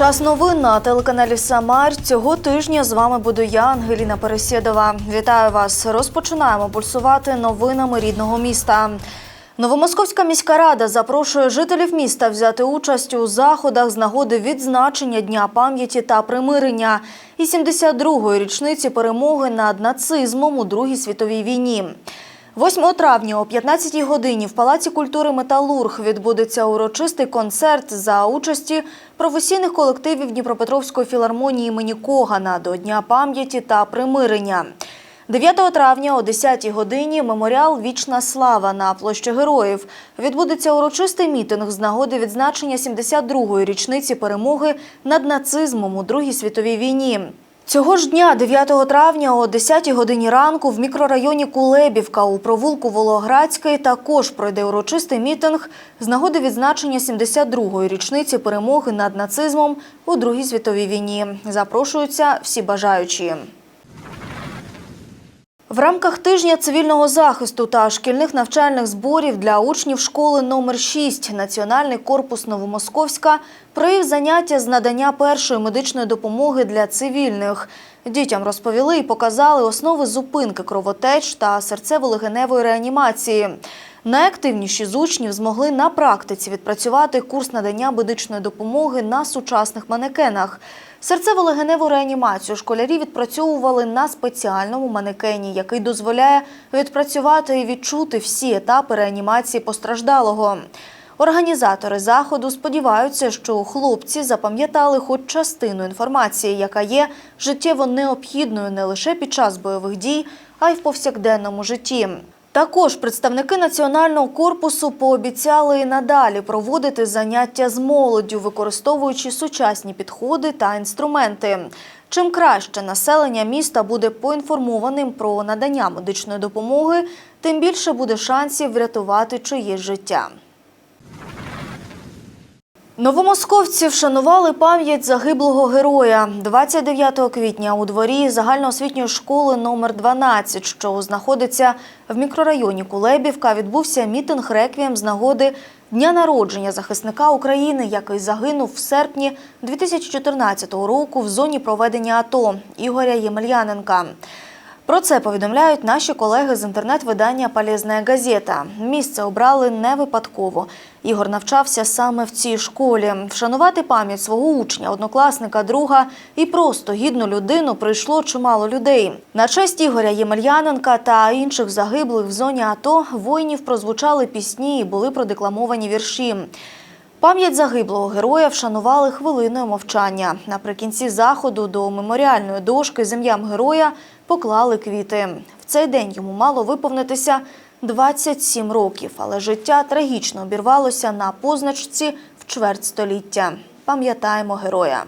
Час новин на телеканалі Самар. Цього тижня з вами буду я, Ангеліна Пересєдова. Вітаю вас. Розпочинаємо пульсувати новинами рідного міста. Новомосковська міська рада запрошує жителів міста взяти участь у заходах з нагоди відзначення Дня пам'яті та примирення і 72-ї річниці перемоги над нацизмом у Другій світовій війні. 8 травня о 15 годині в Палаці культури Металург відбудеться урочистий концерт за участі професійних колективів Дніпропетровської філармонії імені Когана до Дня пам'яті та примирення. 9 травня о 10 годині меморіал Вічна слава на площі героїв. Відбудеться урочистий мітинг з нагоди відзначення 72-ї річниці перемоги над нацизмом у Другій світовій війні. Цього ж дня, 9 травня, о 10 годині ранку, в мікрорайоні Кулебівка у провулку Волоградський також пройде урочистий мітинг з нагоди відзначення 72-ї річниці перемоги над нацизмом у Другій світовій війні. Запрошуються всі бажаючі. В рамках тижня цивільного захисту та шкільних навчальних зборів для учнів школи номер 6 Національний корпус Новомосковська провів заняття з надання першої медичної допомоги для цивільних. Дітям розповіли і показали основи зупинки кровотеч та серцево-легеневої реанімації. Найактивніші з учнів змогли на практиці відпрацювати курс надання медичної допомоги на сучасних манекенах. Серцево-легеневу реанімацію школярі відпрацьовували на спеціальному манекені, який дозволяє відпрацювати і відчути всі етапи реанімації постраждалого. Організатори заходу сподіваються, що хлопці запам'ятали хоч частину інформації, яка є життєво необхідною не лише під час бойових дій, а й в повсякденному житті. Також представники національного корпусу пообіцяли і надалі проводити заняття з молоддю, використовуючи сучасні підходи та інструменти. Чим краще населення міста буде поінформованим про надання медичної допомоги, тим більше буде шансів врятувати чиєсь життя. Новомосковці вшанували пам'ять загиблого героя 29 квітня у дворі загальноосвітньої школи номер 12, що знаходиться в мікрорайоні Кулебівка. Відбувся мітинг реквієм з нагоди дня народження захисника України, який загинув в серпні 2014 року в зоні проведення АТО Ігоря Ємельяненка. Про це повідомляють наші колеги з інтернет-видання «Полезна газета». Місце обрали не випадково. Ігор навчався саме в цій школі. Вшанувати пам'ять свого учня, однокласника, друга і просто гідну людину прийшло чимало людей. На честь Ігоря Ємельяненка та інших загиблих в зоні АТО воїнів прозвучали пісні і були продекламовані вірші. Пам'ять загиблого героя вшанували хвилиною мовчання. Наприкінці заходу до меморіальної дошки з ім'ям героя поклали квіти. В цей день йому мало виповнитися 27 років, але життя трагічно обірвалося на позначці в чверть століття. Пам'ятаємо героя.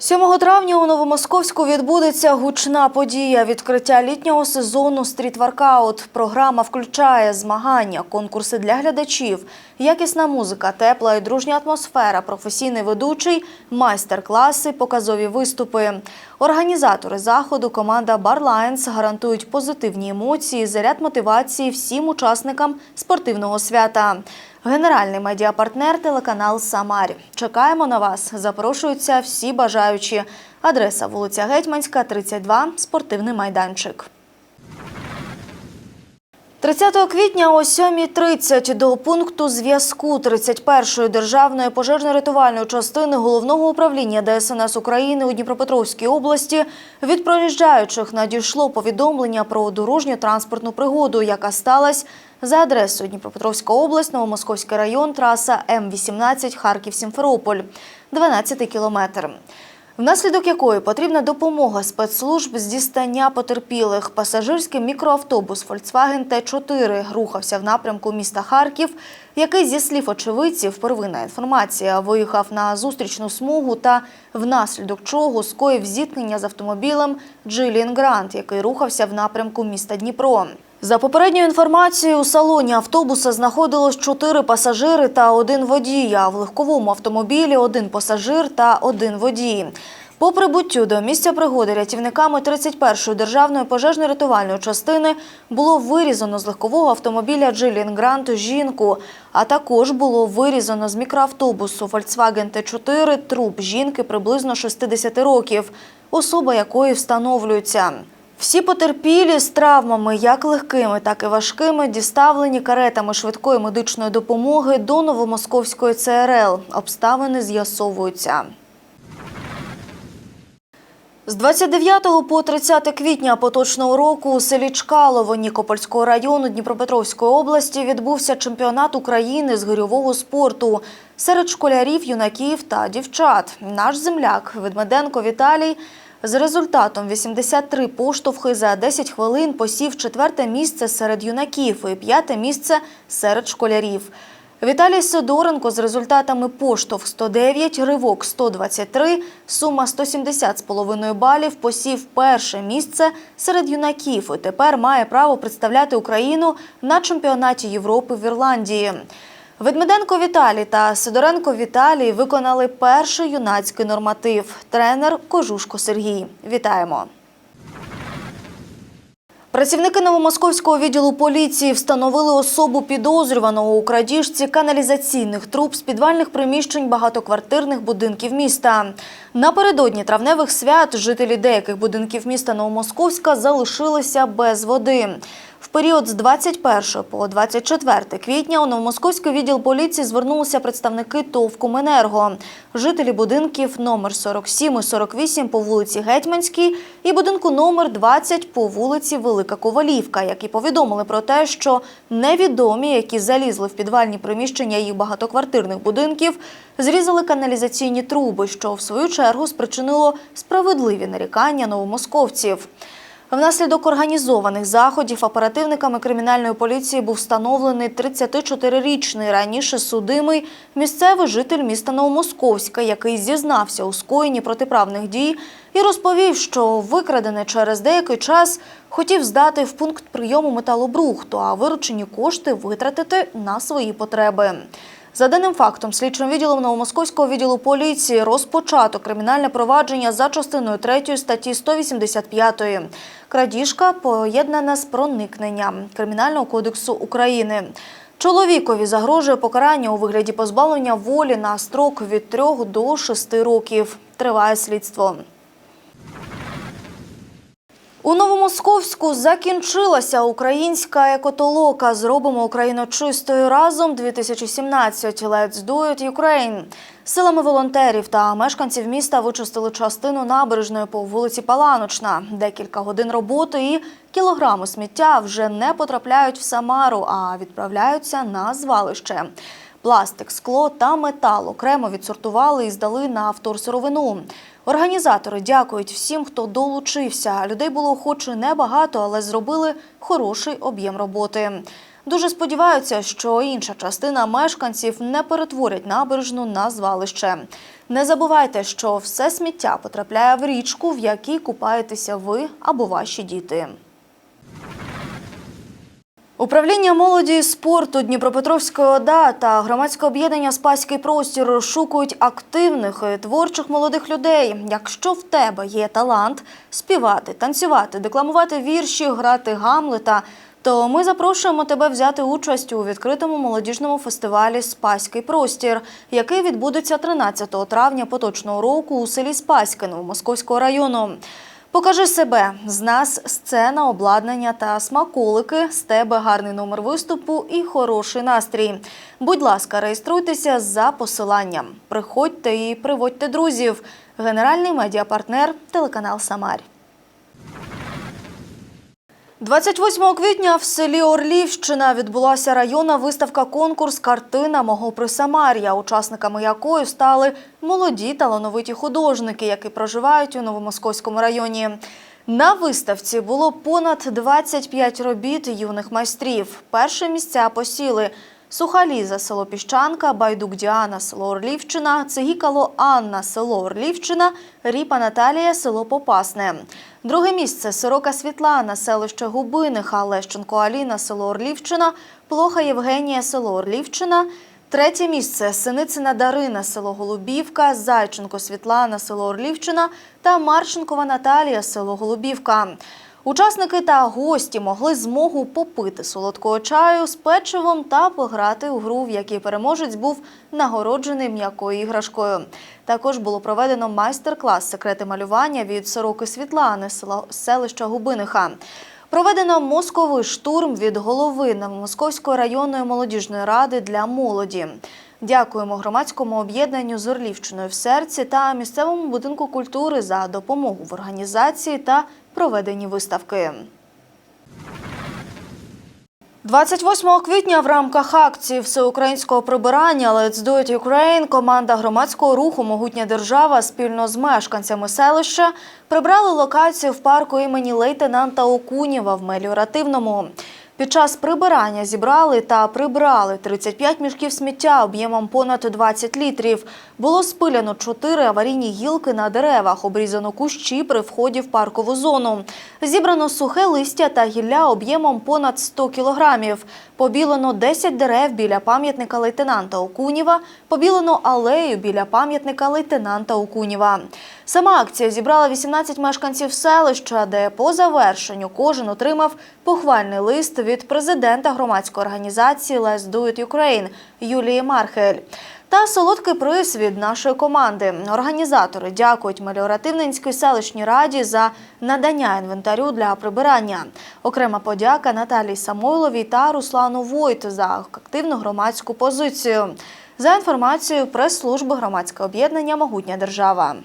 7 травня у Новомосковську відбудеться гучна подія відкриття літнього сезону стріт-воркаут. Програма включає змагання, конкурси для глядачів, якісна музика, тепла і дружня атмосфера, професійний ведучий, майстер-класи, показові виступи. Організатори заходу, команда Барлайнс гарантують позитивні емоції, заряд мотивації всім учасникам спортивного свята. Генеральний медіапартнер телеканал Самарі. Чекаємо на вас. Запрошуються всі бажаючі. Адреса вулиця Гетьманська, 32, спортивний майданчик. 30 квітня о 7.30 до пункту зв'язку 31-ї державної пожежно-рятувальної частини Головного управління ДСНС України у Дніпропетровській області від проїжджаючих надійшло повідомлення про дорожню транспортну пригоду, яка сталася за адресою Дніпропетровська область, Новомосковський район, траса М-18 Харків-Сімферополь, 12 кілометр внаслідок якої потрібна допомога спецслужб з дістання потерпілих. Пасажирський мікроавтобус Volkswagen Т4 рухався в напрямку міста Харків, який, зі слів очевидців, первинна інформація, виїхав на зустрічну смугу та внаслідок чого скоїв зіткнення з автомобілем Джилін Грант, який рухався в напрямку міста Дніпро. За попередньою інформацією, у салоні автобуса знаходилось чотири пасажири та один водій, а в легковому автомобілі один пасажир та один водій. По прибуттю до місця пригоди рятівниками 31-ї державної пожежно-рятувальної частини було вирізано з легкового автомобіля Джилін Грант жінку, а також було вирізано з мікроавтобусу Volkswagen T4 труп жінки приблизно 60 років, особа якої встановлюється. Всі потерпілі з травмами, як легкими, так і важкими, діставлені каретами швидкої медичної допомоги до Новомосковської ЦРЛ. Обставини з'ясовуються. З 29 по 30 квітня поточного року у селі Чкалово Нікопольського району Дніпропетровської області відбувся чемпіонат України з гирьового спорту серед школярів, юнаків та дівчат. Наш земляк Ведмеденко Віталій з результатом 83 поштовхи за 10 хвилин посів четверте місце серед юнаків і п'яте місце серед школярів. Віталій Сидоренко з результатами поштовх 109, ривок 123, сума 170 з половиною балів посів перше місце серед юнаків і тепер має право представляти Україну на чемпіонаті Європи в Ірландії. Ведмеденко Віталій та Сидоренко Віталій виконали перший юнацький норматив. Тренер Кожушко Сергій. Вітаємо! Працівники Новомосковського відділу поліції встановили особу підозрюваного у крадіжці каналізаційних труб з підвальних приміщень багатоквартирних будинків міста. Напередодні травневих свят жителі деяких будинків міста Новомосковська залишилися без води. В період з 21 по 24 квітня у Новомосковський відділ поліції звернулися представники ТОВ «Комуненерго», жителі будинків номер 47 і 48 по вулиці Гетьманській і будинку номер 20 по вулиці Велика Ковалівка, які повідомили про те, що невідомі, які залізли в підвальні приміщення їх багатоквартирних будинків, зрізали каналізаційні труби, що в свою чергу спричинило справедливі нарікання новомосковців. Внаслідок організованих заходів оперативниками кримінальної поліції був встановлений 34-річний раніше судимий місцевий житель міста Новомосковська, який зізнався у скоєнні протиправних дій і розповів, що викрадене через деякий час хотів здати в пункт прийому металобрухту, а виручені кошти витратити на свої потреби. За даним фактом, слідчим відділом Новомосковського відділу поліції розпочато кримінальне провадження за частиною 3 статті 185. Крадіжка поєднана з проникненням Кримінального кодексу України. Чоловікові загрожує покарання у вигляді позбавлення волі на строк від 3 до 6 років. Триває слідство. У Новомосковську закінчилася українська екотолока. Зробимо Україну чистою разом 2017. Let's do it Ukraine. Силами волонтерів та мешканців міста вичистили частину набережної по вулиці Паланочна. Декілька годин роботи і кілограми сміття вже не потрапляють в Самару, а відправляються на звалище. Пластик, скло та метал окремо відсортували і здали на вторсировину. Організатори дякують всім, хто долучився. Людей було хоч небагато, але зробили хороший об'єм роботи. Дуже сподіваються, що інша частина мешканців не перетворять набережну на звалище. Не забувайте, що все сміття потрапляє в річку, в якій купаєтеся ви або ваші діти. Управління молоді і спорту Дніпропетровської ОДА та громадське об'єднання Спаський простір розшукують активних і творчих молодих людей. Якщо в тебе є талант співати, танцювати, декламувати вірші, грати гамлета, то ми запрошуємо тебе взяти участь у відкритому молодіжному фестивалі Спаський простір, який відбудеться 13 травня поточного року у селі Спаське Новомосковського району. Покажи себе з нас сцена, обладнання та смаколики. З тебе гарний номер виступу і хороший настрій. Будь ласка, реєструйтеся за посиланням. Приходьте і приводьте друзів. Генеральний медіапартнер телеканал Самарь. 28 квітня в селі Орлівщина відбулася районна виставка-конкурс Картина мого Присамар'я, учасниками якої стали молоді талановиті художники, які проживають у Новомосковському районі. На виставці було понад 25 робіт юних майстрів. Перші місця посіли Суха Ліза, село Піщанка, Байдук Діана, село Орлівщина, Цегікало Анна, село Орлівщина, Ріпа Наталія, село Попасне. Друге місце Сорока Світлана, селище Губиниха, Лещенко Аліна, село Орлівщина, Плоха Євгенія, село Орлівщина, Третє місце Синицина Дарина, село Голубівка, Зайченко Світлана, село Орлівщина та Марченкова Наталія, село Голубівка. Учасники та гості могли змогу попити солодкого чаю з печивом та пограти у гру, в якій переможець був нагороджений м'якою іграшкою. Також було проведено майстер-клас секрети малювання від сороки Світлани, села селища Губиниха. Проведено мозковий штурм від голови Новомосковської районної молодіжної ради для молоді. Дякуємо громадському об'єднанню з Орлівщиною в серці та місцевому будинку культури за допомогу в організації та проведенні виставки. 28 квітня в рамках акції всеукраїнського прибирання Let's Do It Ukraine команда громадського руху Могутня держава спільно з мешканцями селища прибрали локацію в парку імені лейтенанта Окунєва в Меліоративному. Під час прибирання зібрали та прибрали 35 мішків сміття об'ємом понад 20 літрів. Було спиляно 4 аварійні гілки на деревах, обрізано кущі при вході в паркову зону. Зібрано сухе листя та гілля об'ємом понад 100 кілограмів. Побілено 10 дерев біля пам'ятника лейтенанта Окунєва, побілено алею біля пам'ятника лейтенанта Окунєва. Сама акція зібрала 18 мешканців селища, де по завершенню кожен отримав похвальний лист від президента громадської організації Let's Do It Ukraine Юлії Мархель. Та солодкий приз від нашої команди. Організатори дякують Меліоративненській селищній раді за надання інвентарю для прибирання. Окрема подяка Наталії Самойловій та Руслану Войт за активну громадську позицію. За інформацією прес-служби громадське об'єднання Могутня держава.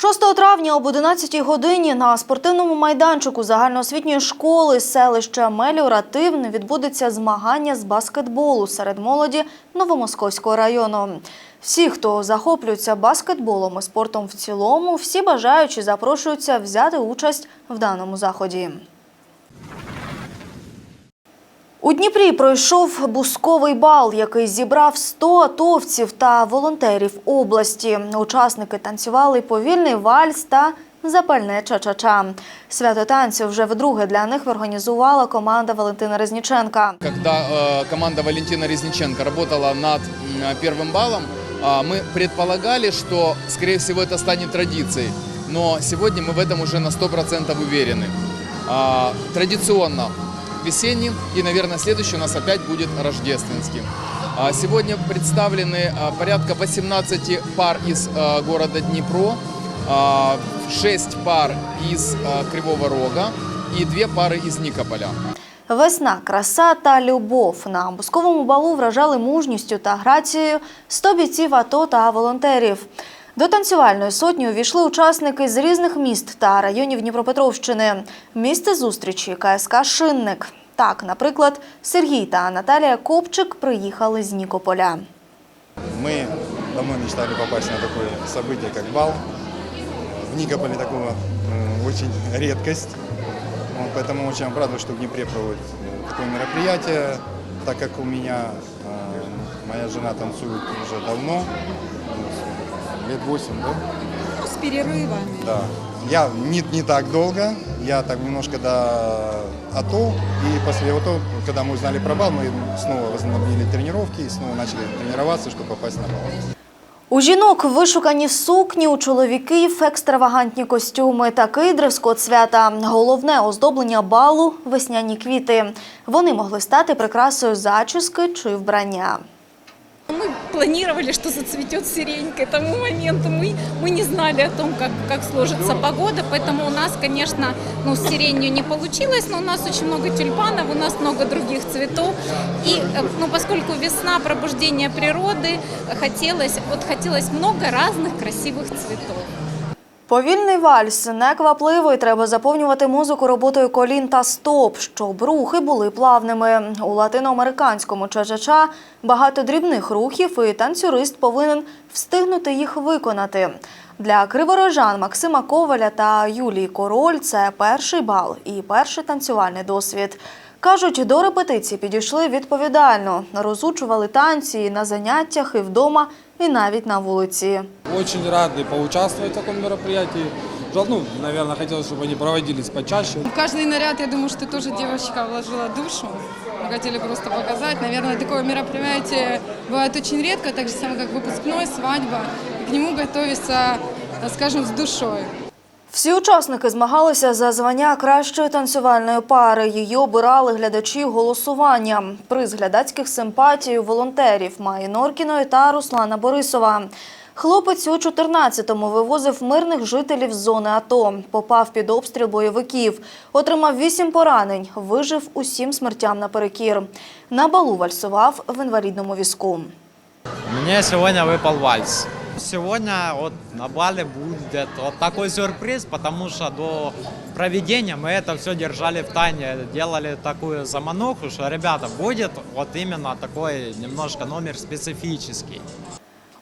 6 травня об 11 годині на спортивному майданчику загальноосвітньої школи селища Меліоративне відбудеться змагання з баскетболу серед молоді Новомосковського району. Всі, хто захоплюється баскетболом і спортом в цілому, всі бажаючі запрошуються взяти участь в даному заході. У Дніпрі пройшов бусковий бал, який зібрав 100 атовців та волонтерів області. Учасники танцювали повільний вальс та запальне ча-ча-ча. Свято танцю вже вдруге для них організувала команда Валентина Резніченка. Когда э, команда Валентина Резниченко работала над м, первым баллом, а, мы предполагали, что, скорее всего, это станет традицией. Но сегодня мы в этом уже на 100% уверены. А, Традиционно весенним и, наверное, следующий у нас опять будет рождественским. Сегодня представлены порядка 18 пар из города Днепро, 6 пар из Кривого Рога и 2 пары из Никополя. Весна, краса та любов на бусковому балу вражали мужністю та грацією 100 бійців АТО та волонтерів. До танцювальної сотні увійшли учасники з різних міст та районів Дніпропетровщини. Місце зустрічі КСК Шинник. Так, наприклад, Сергій та Наталія Копчик приїхали з Нікополя. Мы давно мечтали попасть на такое событие, как бал. В Никополе такого м, очень редкость. Вот, поэтому очень обрадован, что в Днепре проводят э, такое мероприятие, так как у меня э, моя жена танцует уже давно, э, лет 8, да? Ну, с перерывами. Да. Я не, не так долго, я так немножко до АТО, и после АТО, когда мы узнали про бал, мы снова возобновили тренировки и снова начали тренироваться, чтобы попасть на бал. У жінок вишукані сукні, у чоловіків екстравагантні костюми. Такий дрес-код свята. Головне оздоблення балу – весняні квіти. Вони могли стати прикрасою зачіски чи вбрання. Мы планировали, что зацветет сирень к этому моменту. Мы, мы не знали о том, как, как сложится погода, поэтому у нас, конечно, ну, с сиренью не получилось, но у нас очень много тюльпанов, у нас много других цветов. И э, ну, поскольку весна, пробуждение природы, хотелось, вот хотелось много разных красивых цветов. Повільний вальс неквапливо і треба заповнювати музику роботою колін та стоп, щоб рухи були плавними. У латиноамериканському ча-ча-ча багато дрібних рухів, і танцюрист повинен встигнути їх виконати. Для криворожан Максима Коваля та Юлії Король це перший бал і перший танцювальний досвід. Кажуть, до репетиції підійшли відповідально, розучували танці на заняттях, і вдома, і навіть на вулиці. Очень рады поучаствовать в таком мероприятии. Жал- Ну, наверное, хотелось, чтобы они проводились почаще. В каждый наряд, я думаю, что тоже девочка вложила душу. Мы хотели просто показать. Наверное, такое мероприятие бывает очень редко, так же самое, как выпускной, свадьба. И к нему готовиться, э, скажем, с душой. Всі учасники змагалися за звання кращої танцювальної пари. Її обирали глядачі голосуванням. Приз глядацьких симпатій у волонтерів Маї Норкіної та Руслана Борисова. Хлопець у 14-му вивозив мирних жителів з зони АТО. Попав під обстріл бойовиків. Отримав вісім поранень. Вижив усім смертям наперекір. На балу вальсував в інвалідному візку. Мне сегодня выпал вальс. Сегодня вот на бале будет вот такой сюрприз, потому что до проведения мы это все держали в тайне, делали такую замануху, что, ребята, будет вот именно такой немножко номер специфический.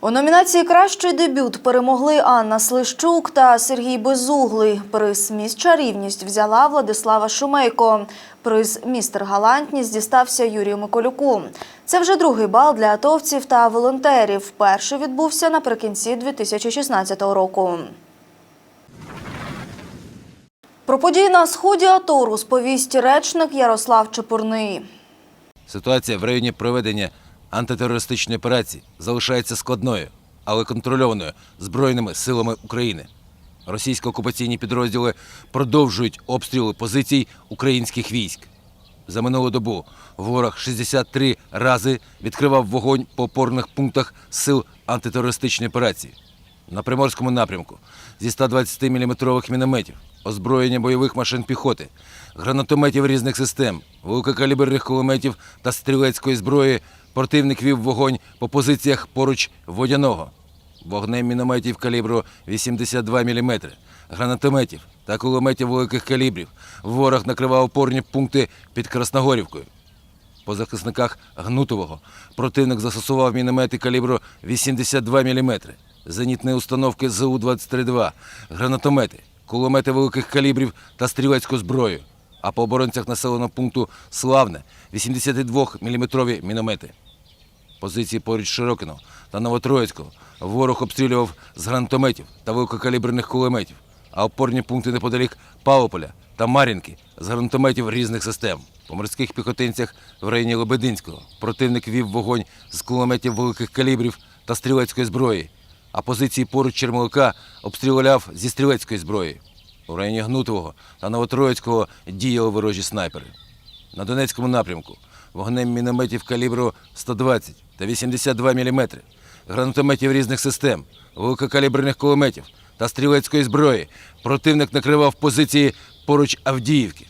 У номінації Кращий дебют перемогли Анна Слищук та Сергій Безуглий. Приз «Міс Чарівність взяла Владислава Шумейко. Приз Містер Галантність дістався Юрію Миколюку. Це вже другий бал для атовців та волонтерів. Перший відбувся наприкінці 2016 року. Про події на сході АТО розповість речник Ярослав Чепурний. Ситуація в районі проведення антитерористичної операції залишається складною, але контрольованою Збройними силами України. Російсько-окупаційні підрозділи продовжують обстріли позицій українських військ. За минулу добу ворог 63 рази відкривав вогонь по опорних пунктах сил антитерористичної операції. На Приморському напрямку зі 120-мм мінометів, озброєння бойових машин піхоти, гранатометів різних систем, великокаліберних кулеметів та стрілецької зброї противник вів вогонь по позиціях поруч водяного, вогнем мінометів калібру 82 мм, гранатометів та кулеметів великих калібрів. Ворог накривав опорні пункти під Красногорівкою. По захисниках Гнутового противник застосував міномети калібру 82 мм, зенітні установки ЗУ-23-2, гранатомети, кулемети великих калібрів та стрілецьку зброю. А по оборонцях населеного пункту Славне 82-мм міномети. Позиції поруч Широкиного та Новотроїцького ворог обстрілював з гранатометів та великокаліберних кулеметів, а опорні пункти неподалік Павлополя та Мар'їнки з гранатометів різних систем. По морських піхотинцях в районі Лебединського противник вів вогонь з кулеметів великих калібрів та стрілецької зброї, а позиції поруч Чермалика обстріляв зі стрілецької зброї. У районі Гнутового та Новотроїцького діяли ворожі снайпери. На Донецькому напрямку вогнем мінометів калібру 120 та 82 мм, гранатометів різних систем, великокаліберних кулеметів та стрілецької зброї противник накривав позиції поруч Авдіївки.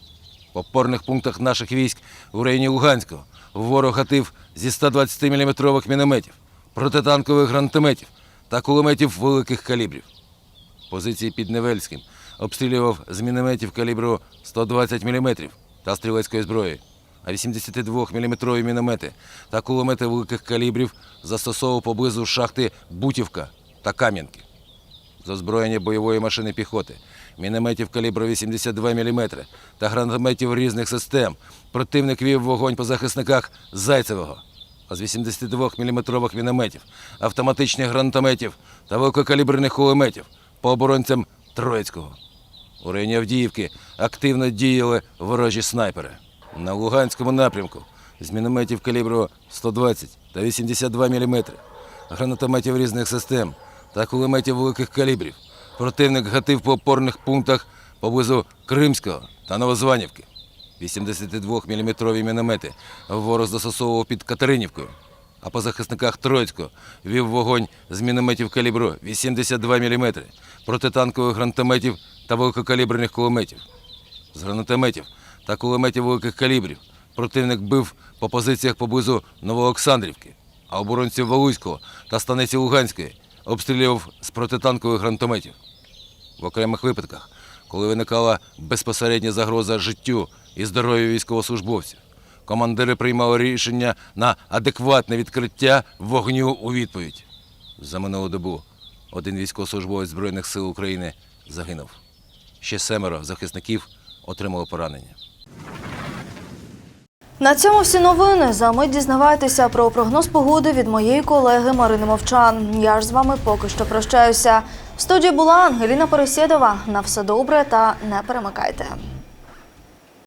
В опорних пунктах наших військ у районі Луганського ворог гатив зі 120-мм мінометів, протитанкових гранатометів та кулеметів великих калібрів. Позиції під Невельським обстрілював з мінометів калібру 120 мм та стрілецької зброї, 82-мм міномети та кулемети великих калібрів застосовував поблизу шахти Бутівка та Кам'янки. З озброєння бойової машини піхоти, мінометів калібру 82 мм та гранатометів різних систем противник вів вогонь по захисниках Зайцевого, а з 82-мм мінометів, автоматичних гранатометів та великокаліберних кулеметів по оборонцям Троїцького. У районі Авдіївки активно діяли ворожі снайпери. На Луганському напрямку з мінометів калібру 120 та 82 мм, гранатометів різних систем та кулеметів великих калібрів. Противник гатив по опорних пунктах поблизу Кримського та Новозванівки. 82-мм міномети ворог застосовував під Катеринівкою, а по захисниках Троїцького вів вогонь з мінометів калібру 82 мм, протитанкових гранатометів та великокаліберних кулеметів. З гранатометів та кулеметів великих калібрів противник бив по позиціях поблизу Новоолександрівки, а оборонців Валуйського та станиці Луганської обстрілював з протитанкових гранатометів. В окремих випадках, коли виникала безпосередня загроза життю і здоров'ю військовослужбовців, командири приймали рішення на адекватне відкриття вогню у відповідь. За минулу добу один військовослужбовець Збройних сил України загинув. Ще семеро захисників отримали поранення. На цьому всі новини. За мить дізнавайтеся про прогноз погоди від моєї колеги Марини Мовчан. Я ж з вами поки що прощаюся. В студії була Ангеліна Пересєдова. На все добре та не перемикайте.